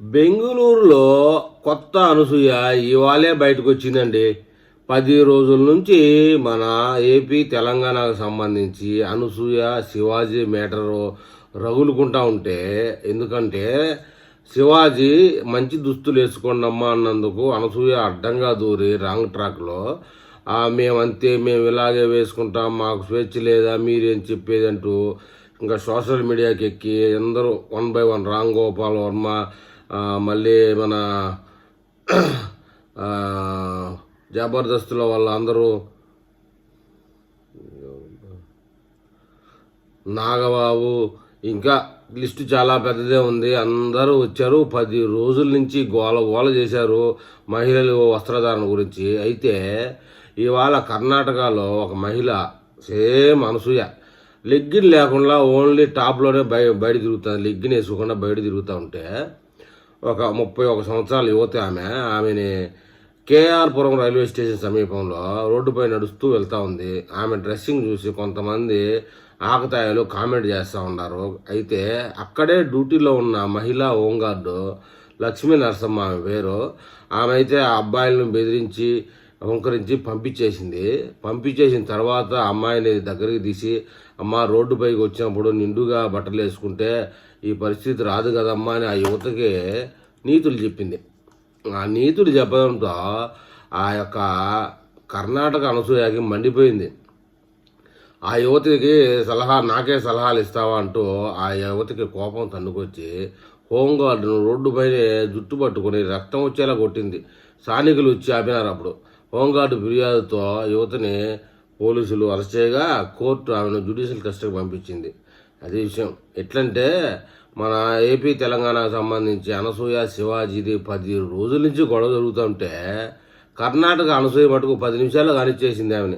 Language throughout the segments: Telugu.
బెంగళూరులో కొత్త అనసూయ ఇవాళే బయటకు వచ్చిందండి పది రోజుల నుంచి మన ఏపీ తెలంగాణకు సంబంధించి అనసూయ శివాజీ మేటరు రగులుకుంటా ఉంటే ఎందుకంటే శివాజీ మంచి దుస్తులు వేసుకోండమ్మా అన్నందుకు అనసూయ అడ్డంగా దూరి రాంగ్ ట్రాక్లో మేమంతే మేము ఇలాగే వేసుకుంటాం మాకు స్వేచ్ఛ లేదా మీరేం చెప్పేదంటూ ఇంకా సోషల్ మీడియాకి ఎక్కి అందరూ one by one Ram Gopal Varma మళ్ళీ మన జబర్దస్త్లో వాళ్ళందరూ నాగబాబు ఇంకా లిస్టు చాలా పెద్దదే ఉంది. అందరూ వచ్చారు. పది రోజుల నుంచి గోల గోల చేశారు మహిళలు వస్త్రధారణ గురించి. అయితే ఇవాళ కర్ణాటకలో ఒక మహిళ సేమ్ అనసూయ లెగ్గిన్ లేకుండా ఓన్లీ టాప్లోనే బయ బయట తిరుగుతుంది లెగ్గిన్ వేసుకోకుండా బయట తిరుగుతూ ఉంటే ఒక ముప్పై ఒక సంవత్సరాల యువతి ఆమె. ఆమెని కేఆర్పురం రైల్వే స్టేషన్ సమీపంలో రోడ్డుపై నడుస్తూ వెళ్తూ ఉంది. ఆమె డ్రెస్సింగ్ చూసి కొంతమంది ఆకతాయిలు కామెంట్ చేస్తూ ఉన్నారు. అయితే అక్కడే డ్యూటీలో ఉన్న మహిళా హోంగార్డు లక్ష్మీ నరసమ్మ ఆమె పేరు. ఆమె అయితే ఆ అబ్బాయిలను బెదిరించి హుంకరించి పంపించేసింది. పంపించేసిన తర్వాత అమ్మాయిని దగ్గరికి తీసి అమ్మ రోడ్డుపైకి వచ్చినప్పుడు నిండుగా బట్టలు వేసుకుంటే ఈ పరిస్థితి రాదు కదమ్మా అని ఆ యువతకి నీతులు చెప్పింది. ఆ నీతులు చెప్పడంతో ఆ యొక్క కర్ణాటక అనసూయకి మండిపోయింది. ఆ యువతికి సలహా నాకే సలహాలు ఇస్తావా అంటూ ఆ యువతికి కోపం తన్నుకొచ్చి హోంగార్డును రోడ్డుపైనే జుట్టు పట్టుకొని రక్తం వచ్చేలా కొట్టింది. స్థానికులు వచ్చి ఆపినారు అప్పుడు. హోంగార్డు ఫిర్యాదుతో యువతని పోలీసులు అరెస్ట్ చేయగా కోర్టు ఆమెను జ్యుడిషియల్ కస్టడీకి పంపించింది. అదే విషయం. ఎట్లంటే మన ఏపీ తెలంగాణకు సంబంధించి అనసూయ శివాజీది పది రోజుల నుంచి గొడవ జరుగుతుంటే కర్ణాటక అనసూయ మటుకు పది నిమిషాల్లో కానిచ్చేసింది ఆమెని.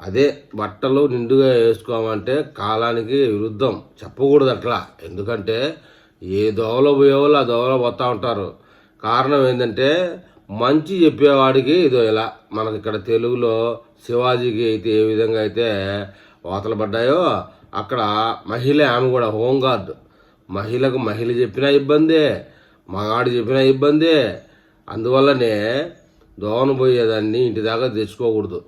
అదే బట్టలు నిండుగా వేసుకోమంటే కాలానికి విరుద్ధం. చెప్పకూడదు అట్లా. ఎందుకంటే ఏ దోవలో పోయేవాళ్ళు ఆ దోవలో పోతూ ఉంటారు. కారణం ఏంటంటే మంచి చెప్పేవాడికి ఇదో ఇలా. మనకి ఇక్కడ తెలుగులో శివాజీకి అయితే ఏ విధంగా అయితే వాతలు పడ్డాయో అక్కడ మహిళ ఆమె కూడా హోంగార్డ్. మహిళకు మహిళ చెప్పినా ఇబ్బందే మగాడు చెప్పినా ఇబ్బందే. అందువల్లనే దోవన పోయేదాన్ని ఇంటి దాకా తెచ్చుకోకూడదు.